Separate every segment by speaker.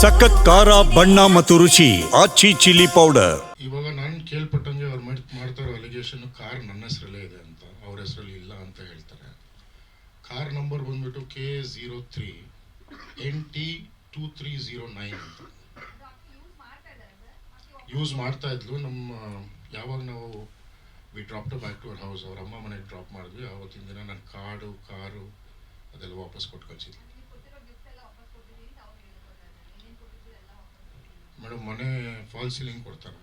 Speaker 1: ಸಖತ್ ಖಾರ, ಬಣ್ಣ ಮತ್ತು ರುಚಿ, ಆಚಿ ಚಿಲ್ಲಿ ಪೌಡರ್.
Speaker 2: ಇವಾಗ ನಾನು ಕೇಳ್ಪಟ್ಟಂಗೆ ಅವ್ರು ಮಾಡ್ತಾರೋ ಅಲಿಗೇಷನ್ ಕಾರ್ ನನ್ನ ಹೆಸರಲ್ಲೇ ಇದೆ ಅಂತ, ಅವ್ರ ಹೆಸರಲ್ಲಿ ಇಲ್ಲ ಅಂತ ಹೇಳ್ತಾರೆ. ಕಾರ್ ನಂಬರ್ ಬಂದ್ಬಿಟ್ಟು K zero three N T two three zero nine use ಮಾಡ್ತಾ ಇದ್ಲು, ನಮ್ಮ, ಯಾವಾಗ ನಾವು we drop to back to our house ಅವ್ರ ಅಮ್ಮ ಮನೆಗೆ ಡ್ರಾಪ್ ಮಾಡಿದ್ವಿ ಆವತ್ತಿನ ದಿನ ನನ್ನ ಕಾರ್ಡು ಕಾರು ಅದೆಲ್ಲ ವಾಪಸ್ ಕೊಟ್ಟು ಕಳಿಸಿದ್ವಿ ಮೇಡಮ್, ಮನೆ ಫಾಲ್ ಸೀಲಿಂಗ್ ಕೊಡ್ತಾರೆ.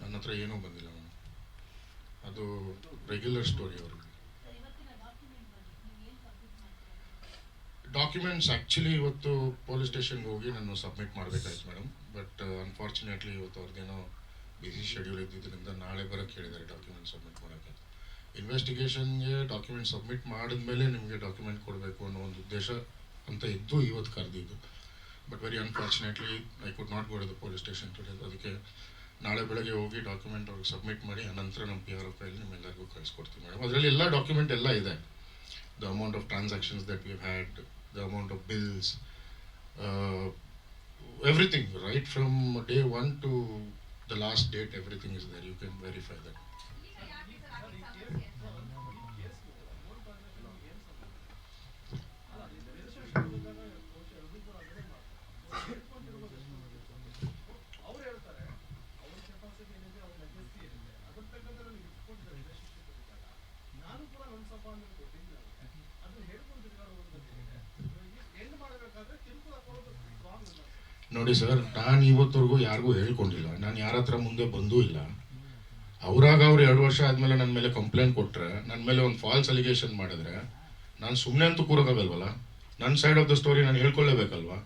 Speaker 2: ನನ್ನ ಹತ್ರ ಏನೂ ಬಂದಿಲ್ಲ ಮೇಡಮ್. ಅದು ರೆಗ್ಯುಲರ್ ಸ್ಟೋರಿ ಅವ್ರಿಗೆ ಡಾಕ್ಯುಮೆಂಟ್ಸ್ ಆ್ಯಕ್ಚುಲಿ ಇವತ್ತು ಪೊಲೀಸ್ ಸ್ಟೇಷನ್ಗೆ ಹೋಗಿ ನಾನು ಸಬ್ಮಿಟ್ ಮಾಡಬೇಕಾಯ್ತು ಮೇಡಮ್. ಬಟ್ ಅನ್ಫಾರ್ಚುನೇಟ್ಲಿ ಇವತ್ತು ಅವ್ರದ್ದೇನೋ ಬಿಸಿ ಶೆಡ್ಯೂಲ್ ಇದ್ದಿದ್ದರಿಂದ ನಾಳೆ ಬರೋಕ್ಕೆ ಹೇಳಿದ್ದಾರೆ ಡಾಕ್ಯುಮೆಂಟ್ ಸಬ್ಮಿಟ್ ಮಾಡೋಕ್ಕೆ. ಇನ್ವೆಸ್ಟಿಗೇಷನ್ಗೆ ಡಾಕ್ಯುಮೆಂಟ್ ಸಬ್ಮಿಟ್ ಮಾಡಿದ ಮೇಲೆ ನಿಮಗೆ ಡಾಕ್ಯುಮೆಂಟ್ ಕೊಡಬೇಕು ಅನ್ನೋ ಒಂದು ಉದ್ದೇಶ ಅಂತ ಇದ್ದು ಇವತ್ತು ಕರೆದಿದ್ದು. But very unfortunately I could not go to the police station today ಅದಕ್ಕೆ ನಾಳೆ ಬೆಳಗ್ಗೆ ಹೋಗಿ ಡಾಕ್ಯುಮೆಂಟ್ ಅವ್ರಿಗೆ ಸಬ್ಮಿಟ್ ಮಾಡಿ ಅನಂತರ ನಮ್ಮ ಪಿ ಆರ್ ಎಫ್ ಫೈಲ್ ನಿಮ್ಮೆಲ್ಲರಿಗೂ ಕಳಿಸ್ಕೊಡ್ತೀವಿ ಮೇಡಮ್ ಅದರಲ್ಲಿ ಎಲ್ಲ ಡಾಕ್ಯುಮೆಂಟ್ ಎಲ್ಲ ಇದೆ. The amount of transactions that you had the amount of bills everything right from day one to the last date everything is there you can verify that ನೋಡಿ sir, ನಾನು ಇವತ್ತವರೆಗೂ ಯಾರಿಗೂ ಹೇಳ್ಕೊಂಡಿಲ್ಲ. ನಾನು ಯಾರ ಹತ್ರ ಮುಂದೆ ಬಂದೂ ಇಲ್ಲ. ಅವರಾಗ ಅವ್ರು ಎರಡು ವರ್ಷ ಆದಮೇಲೆ ನನ್ನ ಮೇಲೆ ಕಂಪ್ಲೇಂಟ್ ಕೊಟ್ಟರೆ ನನ್ನ ಮೇಲೆ ಒಂದು ಫಾಲ್ಸ್ ಅಲಿಗೇಷನ್ ಮಾಡಿದ್ರೆ, ನಾನು ಸುಮ್ಮನೆ ಅಂತೂ ಕೂರೋಕ್ಕಾಗಲ್ವಲ್ಲ ನನ್ನ ಸೈಡ್ ಆಫ್ ದ ಸ್ಟೋರಿ ನಾನು ಹೇಳ್ಕೊಳ್ಳೇಬೇಕಲ್ವಾ?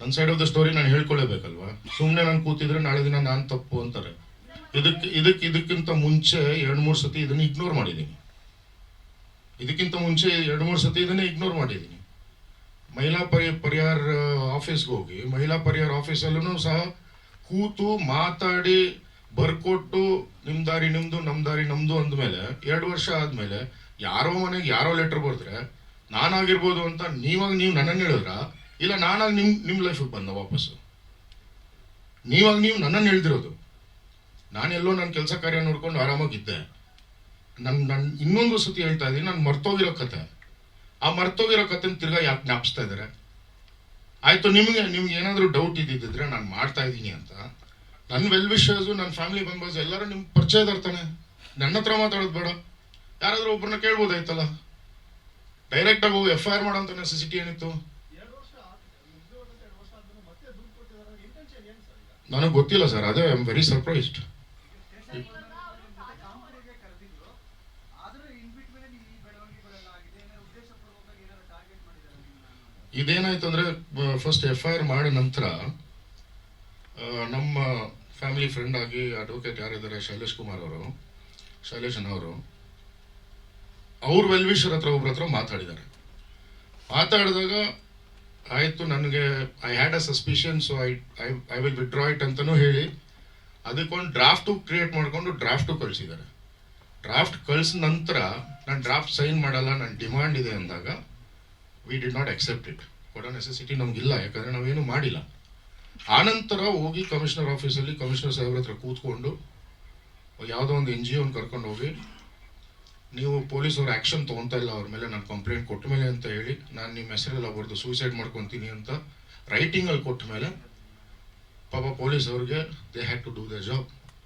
Speaker 2: ನನ್ನ ಸೈಡ್ ಆಫ್ ದ ಸ್ಟೋರಿ ನಾನು ಹೇಳ್ಕೊಳ್ಳೇಬೇಕಲ್ವಾ? ಸುಮ್ಮನೆ ನಾನು ಕೂತಿದ್ರೆ ನಾಳೆ ದಿನ ನಾನು ತಪ್ಪು ಅಂತಾರೆ. ಇದಕ್ಕೆ ಇದಕ್ಕೆ ಇದಕ್ಕಿಂತ ಮುಂಚೆ ಎರಡು ಮೂರು ಸತಿ ಇದನ್ನು ಇಗ್ನೋರ್ ಮಾಡಿದ್ದೀನಿ. ಇದಕ್ಕಿಂತ ಮುಂಚೆ ಎರಡು ಮೂರು ಸತಿ ಇದನ್ನೇ ಇಗ್ನೋರ್ ಮಾಡಿದ್ದೀನಿ. ಮಹಿಳಾ ಪರಿ, ಪರಿಹಾರ ಆಫೀಸ್ಗೆ ಹೋಗಿ, ಮಹಿಳಾ ಪರಿಹಾರ ಆಫೀಸಲ್ಲೂ ಸಹ ಕೂತು ಮಾತಾಡಿ, ಬರ್ಕೊಟ್ಟು ನಿಮ್ಮ ದಾರಿ ನಿಮ್ಮದು ನಮ್ಮ ದಾರಿ ನಮ್ಮದು ಅಂದಮೇಲೆ, ಎರಡು ವರ್ಷ ಆದಮೇಲೆ ಯಾರೋ ಮನೆಗೆ ಯಾರೋ ಲೆಟ್ರ್ ಬರೆದ್ರೆ, ನಾನಾಗಿರ್ಬೋದು ಅಂತ ನೀವಾಗ ನೀವು ನನ್ನನ್ನು ಹೇಳಿದ್ರ? ಇಲ್ಲ, ನಾನಾಗಿ ನಿಮ್ಮ ನಿಮ್ಮ ಲೈಫಿಗೆ ಬಂದ ವಾಪಸ್ಸು ನೀವಾಗ ನೀವು ನನ್ನನ್ನು ಹೇಳ್ದಿರೋದು. ನಾನೆಲ್ಲೋ ನನ್ನ ಕೆಲಸ ಕಾರ್ಯ ನೋಡ್ಕೊಂಡು ಆರಾಮಾಗಿದ್ದೆ ನನ್ನ ನನ್ನ ಇನ್ನೊಂದು ಸತಿ ಹೇಳ್ತಾ ಇದ್ದೀನಿ ನಾನು ಮರ್ತೋಗಿರೋ ಕತೆ. ಆ ಮರ್ತೋಗಿರೋ ಕಥೆನ ತಿರ್ಗಾ ಯಾಕೆ ಜ್ಞಾಪಿಸ್ತಾ ಇದ್ದಾರೆ ಆಯ್ತು ನಿಮಗೆ ನಿಮ್ಗೆ ಏನಾದರೂ ಡೌಟ್ ಇದ್ದಿದ್ದಿದ್ರೆ ನಾನು ಮಾಡ್ತಾ ಇದ್ದೀನಿ ಅಂತ. ನನ್ನ ವೆಲ್ ವಿಶರ್ಸು ನನ್ನ ಫ್ಯಾಮಿಲಿ ಮೆಂಬರ್ಸ್ ಎಲ್ಲರೂ ನಿಮ್ಗೆ ಪರಿಚಯ ಇದಾರ್ತಾನೆ ನನ್ನ ಹತ್ರ ಮಾತಾಡೋದು ಬೇಡ. ಯಾರಾದರೂ ಒಬ್ಬರನ್ನ ಕೇಳ್ಬೋದಾಯ್ತಲ್ಲ? ಡೈರೆಕ್ಟಾಗಿ ಹೋಗಿ ಎಫ್ ಐ ಆರ್ ಮಾಡೋಂಥ ನೆಸೆಸಿಟಿ ಏನಿತ್ತು? ನನಗೆ ಗೊತ್ತಿಲ್ಲ ಸರ್. ಅದೇ ಐ ಆಮ್ ವೆರಿ ಸರ್ಪ್ರೈಸ್ಡ್ ಇದೇನಾಯ್ತು ಅಂದ್ರೆ ಫಸ್ಟ್ ಎಫ್ ಐ ಆರ್ ಮಾಡಿದ ನಂತರ ನಮ್ಮ ಫ್ಯಾಮಿಲಿ ಫ್ರೆಂಡ್ ಆಗಿ ಅಡ್ವೊಕೇಟ್ ಯಾರಿದ್ದಾರೆ, ಶೈಲೇಶ್ ಕುಮಾರ್ ಅವರು ಶೈಲೇಶನ್ ಅವರು ಅವ್ರ ವೆಲ್ವಿಷರ್ ಹತ್ರ, ಒಬ್ರ ಹತ್ರ ಮಾತಾಡಿದ್ದಾರೆ. ಮಾತಾಡಿದಾಗ ಆಯಿತು ನನಗೆ I had a suspicion so I I I will withdraw it ಅಂತಲೂ ಹೇಳಿ, ಅದಕ್ಕೊಂದು ಡ್ರಾಫ್ಟು ಕ್ರಿಯೇಟ್ ಮಾಡಿಕೊಂಡು ಡ್ರಾಫ್ಟು ಕಳಿಸಿದ್ದಾರೆ. ಡ್ರಾಫ್ಟ್ ಕಳಿಸಿದ ನಂತರ, ನಾನು ಡ್ರಾಫ್ಟ್ ಸೈನ್ ಮಾಡಲ್ಲ ನನ್ನ ಡಿಮ್ಯಾಂಡ್ ಇದೆ ಅಂದಾಗ we did not accept it ಕೊಡೋ ನೆಸೆಸಿಟಿ ನಮಗಿಲ್ಲ, ಯಾಕಂದರೆ ನಾವೇನು ಮಾಡಿಲ್ಲ. ಆನಂತರ ಹೋಗಿ ಕಮಿಷನರ್ ಆಫೀಸಲ್ಲಿ ಕಮಿಷನರ್ ಸಾಹೇಬ್ರ ಹತ್ರ ಕೂತ್ಕೊಂಡು ಯಾವುದೋ ಒಂದು ಎನ್ ಜಿ ಒನ್ ಕರ್ಕೊಂಡು ಹೋಗಿ, ನೀವು ಪೊಲೀಸವ್ರು ಆ್ಯಕ್ಷನ್ ತೊಗೊತಾ ಇಲ್ಲ, ಅವ್ರ ಮೇಲೆ ನಾನು ಕಂಪ್ಲೇಂಟ್ ಕೊಟ್ಟ ಮೇಲೆ ಅಂತ ಹೇಳಿ, ನಾನು ನಿಮ್ಮ ಹೆಸರೆಲ್ಲ ಬರೆದು ಸೂಸೈಡ್ ಮಾಡ್ಕೊತೀನಿ ಅಂತ ರೈಟಿಂಗಲ್ಲಿ ಕೊಟ್ಟ ಮೇಲೆ ಪಾಪ ಪೊಲೀಸ್ ಅವ್ರಿಗೆ they had to do the job